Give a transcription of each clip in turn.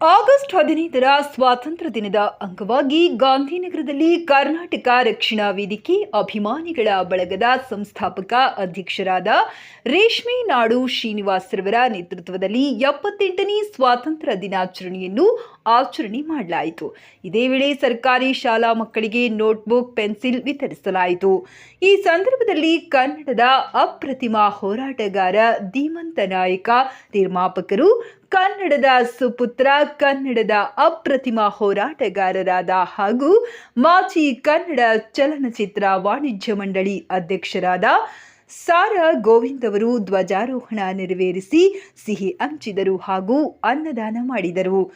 August ಹದಿನೈದರ ಸ್ವಾತಂತ್ರ್ಯ ದಿನದ ಅಂಗವಾಗಿ ಗಾಂಧಿನಗರದಲ್ಲಿ ಕರ್ನಾಟಕ ರಕ್ಷಣಾ ವೇದಿಕೆ ಅಭಿಮಾನಿಗಳ ಬಳಗದ ಸಂಸ್ಥಾಪಕ ಅಧ್ಯಕ್ಷರಾದ ರೇಷ್ಮೆ ನಾಡು ಶ್ರೀನಿವಾಸರವರ ನೇತೃತ್ವದಲ್ಲಿ ಎಪ್ಪತ್ತೆಂಟನೇ ಸ್ವಾತಂತ್ರ್ಯ ದಿನಾಚರಣೆಯನ್ನು ಆಚರಣೆ ಮಾಡಲಾಯಿತು. ಇದೇ ವೇಳೆ ಸರ್ಕಾರಿ ಶಾಲಾ ಮಕ್ಕಳಿಗೆ ನೋಟ್ಬುಕ್, ಪೆನ್ಸಿಲ್ ವಿತರಿಸಲಾಯಿತು. ಈ ಸಂದರ್ಭದಲ್ಲಿ ಕನ್ನಡದ ಅಪ್ರತಿಮ ಹೋರಾಟಗಾರ ಧೀಮಂತ ನಾಯಕ ನಿರ್ಮಾಪಕರು ಕನ್ನಡದ ಸುಪುತ್ರ, ಕನ್ನಡದ ಅಪ್ರತಿಮ ಹೋರಾಟಗಾರರಾದ ಹಾಗೂ ಮಾಜಿ ಕನ್ನಡ ಚಲನಚಿತ್ರ ವಾಣಿಜ್ಯ ಮಂಡಳಿ ಅಧ್ಯಕ್ಷರಾದ ಸಾರ ಗೋವಿಂದ್ ಅವರು ಧ್ವಜಾರೋಹಣ ನೆರವೇರಿಸಿ ಸಿಹಿ ಹಂಚಿದರು ಹಾಗೂ ಅನ್ನದಾನ ಮಾಡಿದರು.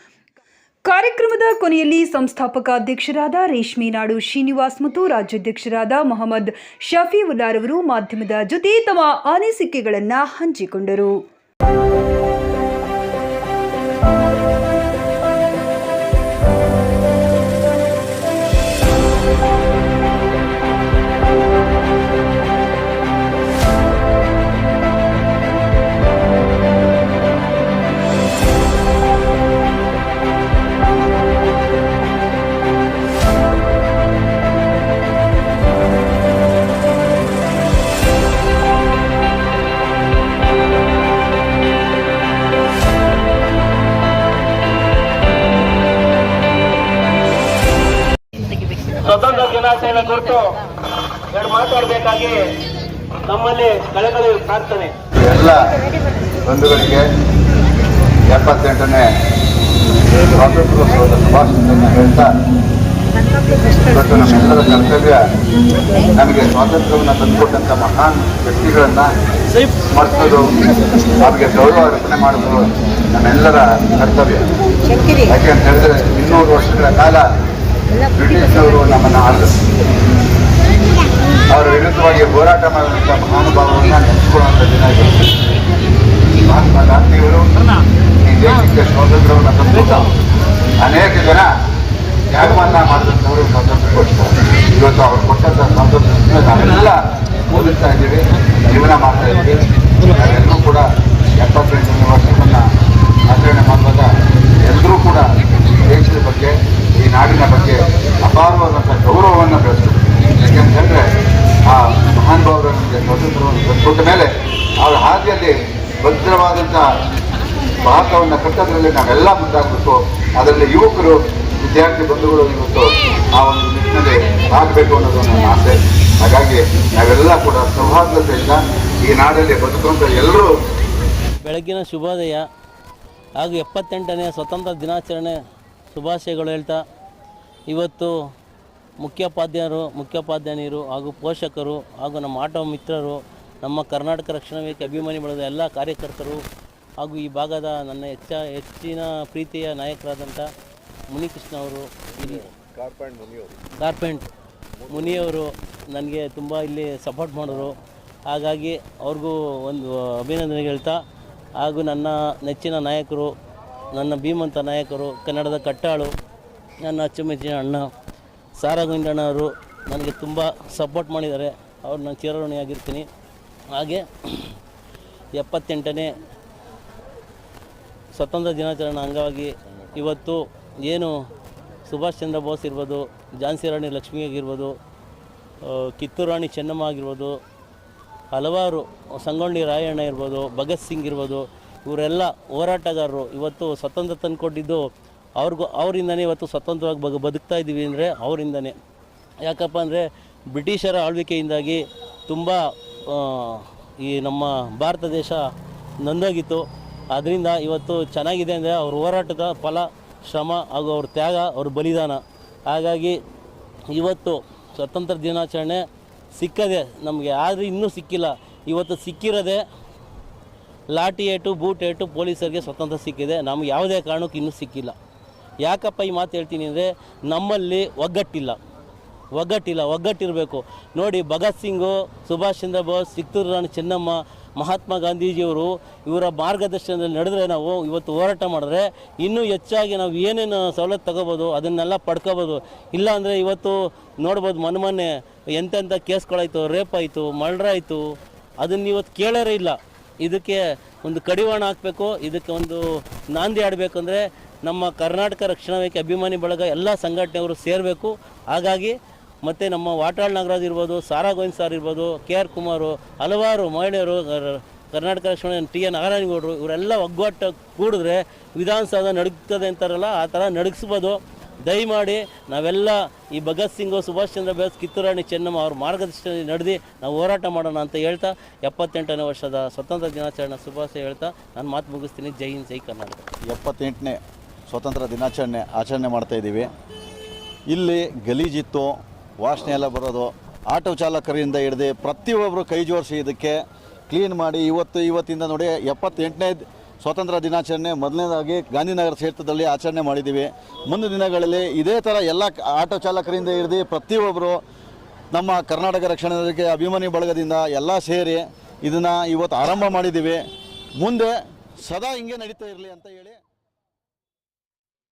ಕಾರ್ಯಕ್ರಮದ ಕೊನೆಯಲ್ಲಿ ಸಂಸ್ಥಾಪಕ ಅಧ್ಯಕ್ಷರಾದ ರೇಷ್ಮೆ ನಾಡು ಶ್ರೀನಿವಾಸ್ ಮತ್ತು ರಾಜ್ಯಾಧ್ಯಕ್ಷರಾದ ಮೊಹಮ್ಮದ್ ಶಫೀವುಲ್ಲಾರ್ ಅವರು ಮಾಧ್ಯಮದ ಜೊತೆ ತಮ್ಮ ಅನಿಸಿಕೆಗಳನ್ನು ಹಂಚಿಕೊಂಡರು. ಕೊಟ್ಟು ಕುರಿತು ಎರಡು ಮಾತಾಡಬೇಕಾಗಿ ನಮ್ಮಲ್ಲಿ ಕಳೆಗಳು ಪ್ರಾರ್ಥನೆ ಎಲ್ಲ ಬಂಧುಗಳಿಗೆ ಎಪ್ಪತ್ತೆಂಟನೇ ಸ್ವಾತಂತ್ರ್ಯೋತ್ಸವದ ಶುಭಾಶಯಗಳನ್ನು ಹೇಳ್ತಾ, ಇವತ್ತು ನಮ್ಮೆಲ್ಲರ ಕರ್ತವ್ಯ ನಮಗೆ ಸ್ವಾತಂತ್ರ್ಯವನ್ನು ತಂದುಕೊಟ್ಟಂಥ ಮಹಾನ್ ವ್ಯಕ್ತಿಗಳನ್ನು ಸ್ಮರಿಸೋದು ಅವರಿಗೆ ಗೌರವ ಅರ್ಪಣೆ ಮಾಡೋದು ನಮ್ಮೆಲ್ಲರ ಕರ್ತವ್ಯ. ಯಾಕೆ ಅಂತ ಹೇಳಿದ್ರೆ ಇನ್ನೂರು ವರ್ಷಗಳ ಕಾಲ ಬ್ರಿಟಿಷ್ನವರು ನಮ್ಮನ್ನು ಆಳಿದ್ರು ಅವರ ವಿರುದ್ಧವಾಗಿ ಹೋರಾಟ ಮಾಡುವಂಥ ಮಹಾನುಭಾವವನ್ನು ನೆನೆಸ್ಕೊಳ್ಳುವಂಥ ದಿನ ಮಹಾತ್ಮ ಗಾಂಧಿಯವರು ಈ ದೇಶಕ್ಕೆ ಸ್ವಾತಂತ್ರ್ಯವನ್ನು ತಂದಿದ್ದ. ಅನೇಕ ಜನ ತ್ಯಾಗವನ್ನ ಮಾಡಿದಂಥವರು ಕೊಡ್ತಾರೆ ಇವತ್ತು ಅವರು ಕೊಟ್ಟಂಥ ಸ್ವಾತಂತ್ರ್ಯ ನಾವೆಲ್ಲ ಓದುತ್ತಾ ಇದ್ದೀವಿ. ಜೀವನ ಮಾಡ್ತಾ ಇದ್ದೀವಿ. ನಾವೆಲ್ಲರೂ ಕೂಡ ತಂದುಕೊಟ್ಟ ಮೇಲೆ ಅವರ ಹಾದಿಯಲ್ಲಿ ಭದ್ರವಾದಂಥ ಭಾರತವನ್ನು ಕಟ್ಟೋದ್ರಲ್ಲಿ ನಾವೆಲ್ಲ ಮುಂದಾಗಬೇಕು ಅದರಲ್ಲಿ ಯುವಕರು, ವಿದ್ಯಾರ್ಥಿ ಬಂಧುಗಳು ಇವತ್ತು ಆ ಒಂದು ನಿಟ್ಟಿನಲ್ಲಿ ಆಗಬೇಕು ಅನ್ನೋದು ನನ್ನ ಆಸೆ. ಹಾಗಾಗಿ ನಾವೆಲ್ಲ ಕೂಡ ಸೌಹಾರ್ದತೆಯಿಂದ ಈ ನಾಡಲ್ಲಿ ಬದುಕುವಂಥ ಎಲ್ಲರೂ ಬೆಳಗ್ಗಿನ ಶುಭೋದಯ ಹಾಗೂ ಎಪ್ಪತ್ತೆಂಟನೇ ಸ್ವತಂತ್ರ ದಿನಾಚರಣೆ ಶುಭಾಶಯಗಳು ಹೇಳ್ತಾ, ಇವತ್ತು ಮುಖ್ಯೋಪಾಧ್ಯಾಯರು ಮುಖ್ಯೋಪಾಧ್ಯಾಯರು ಹಾಗೂ ಪೋಷಕರು ಹಾಗೂ ನಮ್ಮ ಆಟೋ ಮಿತ್ರರು ನಮ್ಮ ಕರ್ನಾಟಕ ರಕ್ಷಣಾ ವೇದಿಕೆ ಅಭಿಮಾನಿ ಬಳಗದ ಎಲ್ಲ ಕಾರ್ಯಕರ್ತರು ಹಾಗೂ ಈ ಭಾಗದ ನನ್ನ ಹೆಚ್ಚ ಹೆಚ್ಚಿನ ಪ್ರೀತಿಯ ನಾಯಕರಾದಂಥ ಮುನಿಕೃಷ್ಣ ಅವರು ಇಲ್ಲಿ ಕಾರ್ಪೆಂಟ್ ಮುನಿಯವರು. ನನಗೆ ತುಂಬ ಇಲ್ಲಿ ಸಪೋರ್ಟ್ ಮಾಡಿದ್ರು. ಹಾಗಾಗಿ ಅವ್ರಿಗೂ ಒಂದು ಅಭಿನಂದನೆ ಹೇಳ್ತಾ ಹಾಗೂ ನನ್ನ ನೆಚ್ಚಿನ ನಾಯಕರು ನನ್ನ ಭೀಮಂತ ನಾಯಕರು ಕನ್ನಡದ ಕಟ್ಟಾಳು ನನ್ನ ಅಚ್ಚುಮೆಚ್ಚಿನ ಅಣ್ಣ ಸಾರಗೋವಿಂದಣ್ಣ ಅವರು ನನಗೆ ತುಂಬ ಸಪೋರ್ಟ್ ಮಾಡಿದ್ದಾರೆ. ಅವ್ರು ನಾನು ಚಿರಋಣಿಯಾಗಿರ್ತೀನಿ ಹಾಗೆ ಎಪ್ಪತ್ತೆಂಟನೇ ಸ್ವತಂತ್ರ ದಿನಾಚರಣೆ ಅಂಗವಾಗಿ ಇವತ್ತು ಏನು ಸುಭಾಷ್ ಚಂದ್ರ ಬೋಸ್ ಇರ್ಬೋದು, ಝಾನ್ಸಿ ರಾಣಿ ಲಕ್ಷ್ಮಿ ಆಗಿರ್ಬೋದು ಕಿತ್ತೂರು ರಾಣಿ ಚೆನ್ನಮ್ಮ ಆಗಿರ್ಬೋದು, ಹಲವಾರು ಸಂಗೊಳ್ಳಿ ರಾಯಣ್ಣ ಇರ್ಬೋದು, ಭಗತ್ ಸಿಂಗ್ ಇರ್ಬೋದು, ಇವರೆಲ್ಲ ಹೋರಾಟಗಾರರು. ಇವತ್ತು ಸ್ವತಂತ್ರ ತಂದುಕೊಟ್ಟಿದ್ದು ಅವ್ರಿಗೂ ಅವರಿಂದನೇ ಇವತ್ತು ಸ್ವತಂತ್ರವಾಗಿ ಬಗ ಬದುಕ್ತಾ ಇದ್ದೀವಿ ಅಂದರೆ ಅವರಿಂದನೇ. ಯಾಕಪ್ಪ ಅಂದರೆ ಬ್ರಿಟಿಷರ ಆಳ್ವಿಕೆಯಿಂದಾಗಿ ತುಂಬ ಈ ನಮ್ಮ ಭಾರತ ದೇಶ ನೊಂದೋಗಿತ್ತು. ಅದರಿಂದ ಇವತ್ತು ಚೆನ್ನಾಗಿದೆ ಅಂದರೆ ಅವ್ರ ಹೋರಾಟದ ಫಲ, ಶ್ರಮ ಹಾಗೂ ಅವ್ರ ತ್ಯಾಗ, ಅವ್ರ ಬಲಿದಾನ. ಹಾಗಾಗಿ ಇವತ್ತು ಸ್ವತಂತ್ರ ದಿನಾಚರಣೆ ಸಿಕ್ಕದೆ ನಮಗೆ, ಆದರೆ ಇನ್ನೂ ಸಿಕ್ಕಿಲ್ಲ. ಇವತ್ತು ಸಿಕ್ಕಿರೋದೇ ಲಾಠಿ ಏಟು, ಬೂಟ್ ಏಟು ಪೊಲೀಸರಿಗೆ ಸ್ವತಂತ್ರ ಸಿಕ್ಕಿದೆ. ನಮ್ಗೆ ಯಾವುದೇ ಕಾರಣಕ್ಕೂ ಇನ್ನೂ ಸಿಕ್ಕಿಲ್ಲ. ಯಾಕಪ್ಪ ಈ ಮಾತು ಹೇಳ್ತೀನಿ ಅಂದರೆ ನಮ್ಮಲ್ಲಿ ಒಗ್ಗಟ್ಟಿಲ್ಲ. ಒಗ್ಗಟ್ಟಿಲ್ಲ, ಒಗ್ಗಟ್ಟಿರಬೇಕು. ನೋಡಿ, ಭಗತ್ ಸಿಂಗು, ಸುಭಾಷ್ ಚಂದ್ರ ಬೋಸ್ ಕಿತ್ತೂರು ರಾಣಿ ಚೆನ್ನಮ್ಮ, ಮಹಾತ್ಮ ಗಾಂಧೀಜಿಯವರು ಇವರ ಮಾರ್ಗದರ್ಶನದಲ್ಲಿ ನಡೆದ್ರೆ ನಾವು ಇವತ್ತು ಹೋರಾಟ ಮಾಡಿದ್ರೆ ಇನ್ನೂ ಹೆಚ್ಚಾಗಿ ನಾವು ಏನೇನು ಸವಲತ್ತು ತಗೋಬೋದು, ಅದನ್ನೆಲ್ಲ ಪಡ್ಕೋಬೋದು. ಇಲ್ಲಾಂದರೆ ಇವತ್ತು ನೋಡ್ಬೋದು ಮೊನ್ನೆ ಮೊನ್ನೆ ಎಂತೆಂಥ ಕೇಸ್ಗಳಾಯಿತು, ರೇಪ್ ಆಯಿತು, ಮರ್ಡ್ರ್ ಆಯಿತು. ಅದನ್ನು ಇವತ್ತು ಕೇಳೋರೇ ಇಲ್ಲ. ಇದಕ್ಕೆ ಒಂದು ಕಡಿವಾಣ ಹಾಕಬೇಕು, ಇದಕ್ಕೆ ಒಂದು ನಾಂದಿ ಆಡಬೇಕಂದ್ರೆ ನಮ್ಮ ಕರ್ನಾಟಕ ರಕ್ಷಣಾ ವೇದಿಕೆ ಅಭಿಮಾನಿ ಬಳಗ ಎಲ್ಲ ಸಂಘಟನೆಯವರು ಸೇರಬೇಕು. ಹಾಗಾಗಿ ಮತ್ತು ನಮ್ಮ ವಾಟಾಳ್ ನಾಗರಾಜ್ ಇರ್ಬೋದು, ಸಾರಾ ಗೋವಿಂದ್ ಸರ್ ಇರ್ಬೋದು, ಕೆ ಆರ್ ಕುಮಾರು, ಹಲವಾರು ಮಹಿಳೆಯರು ಕರ್ನಾಟಕ ರಕ್ಷಣೆ ಟಿ ಎನ್ ನಾರಾಯಣಗೌಡರು ಇವರೆಲ್ಲ ಒಗ್ಗಟ್ಟು ಕೂಡಿದ್ರೆ ವಿಧಾನಸೌಧ ನಡುಗ್ತದೆ ಅಂತಾರಲ್ಲ, ಆ ಥರ ನಡುಗಿಸ್ಬೋದು. ದಯಮಾಡಿ ನಾವೆಲ್ಲ ಈ ಭಗತ್ ಸಿಂಗು, ಸುಭಾಷ್ ಚಂದ್ರ ಬೋಸ್, ಕಿತ್ತೂರಾಣಿ ಚೆನ್ನಮ್ಮ ಅವ್ರ ಮಾರ್ಗದರ್ಶನದಲ್ಲಿ ನಡೆದು ನಾವು ಹೋರಾಟ ಮಾಡೋಣ ಅಂತ ಹೇಳ್ತಾ, ಎಪ್ಪತ್ತೆಂಟನೇ ವರ್ಷದ ಸ್ವತಂತ್ರ ದಿನಾಚರಣೆ ಶುಭಾಶಯ ಹೇಳ್ತಾ ನಾನು ಮಾತು ಮುಗಿಸ್ತೀನಿ. ಜೈ ಹಿಂದ್, ಜೈ ಕರ್ನಾಟಕ. ಎಪ್ಪತ್ತೆಂಟನೇ ಸ್ವತಂತ್ರ ದಿನಾಚರಣೆ ಆಚರಣೆ ಮಾಡ್ತಾ ಇದ್ದೀವಿ. ಇಲ್ಲಿ ಗಲೀಜಿತ್ತು ವಾಸನೆ ಎಲ್ಲ ಬರೋದು. ಆಟೋ ಚಾಲಕರಿಂದ ಹಿಡಿದು ಪ್ರತಿಯೊಬ್ಬರು ಕೈ ಜೋಡಿಸಿ ಇದಕ್ಕೆ ಕ್ಲೀನ್ ಮಾಡಿ ಇವತ್ತು ಇವತ್ತಿಂದ ನೋಡಿ ಎಪ್ಪತ್ತೆಂಟನೇ ಸ್ವಾತಂತ್ರ್ಯ ದಿನಾಚರಣೆ, ಮೊದಲನೇದಾಗಿ ಗಾಂಧಿನಗರ ಕ್ಷೇತ್ರದಲ್ಲಿ ಆಚರಣೆ ಮಾಡಿದ್ದೀವಿ. ಮುಂದಿನ ದಿನಗಳಲ್ಲಿ ಇದೇ ಥರ ಎಲ್ಲ ಆಟೋ ಚಾಲಕರಿಂದ ಹಿಡ್ದು ಪ್ರತಿಯೊಬ್ಬರು ನಮ್ಮ ಕರ್ನಾಟಕ ರಕ್ಷಣಾ ಅಭಿಮಾನಿ ಬಳಗದಿಂದ ಎಲ್ಲ ಸೇರಿ ಇದನ್ನು ಇವತ್ತು ಆರಂಭ ಮಾಡಿದ್ದೀವಿ. ಮುಂದೆ ಸದಾ ಹಿಂಗೆ ನಡೀತಾ ಇರಲಿ ಅಂತ ಹೇಳಿ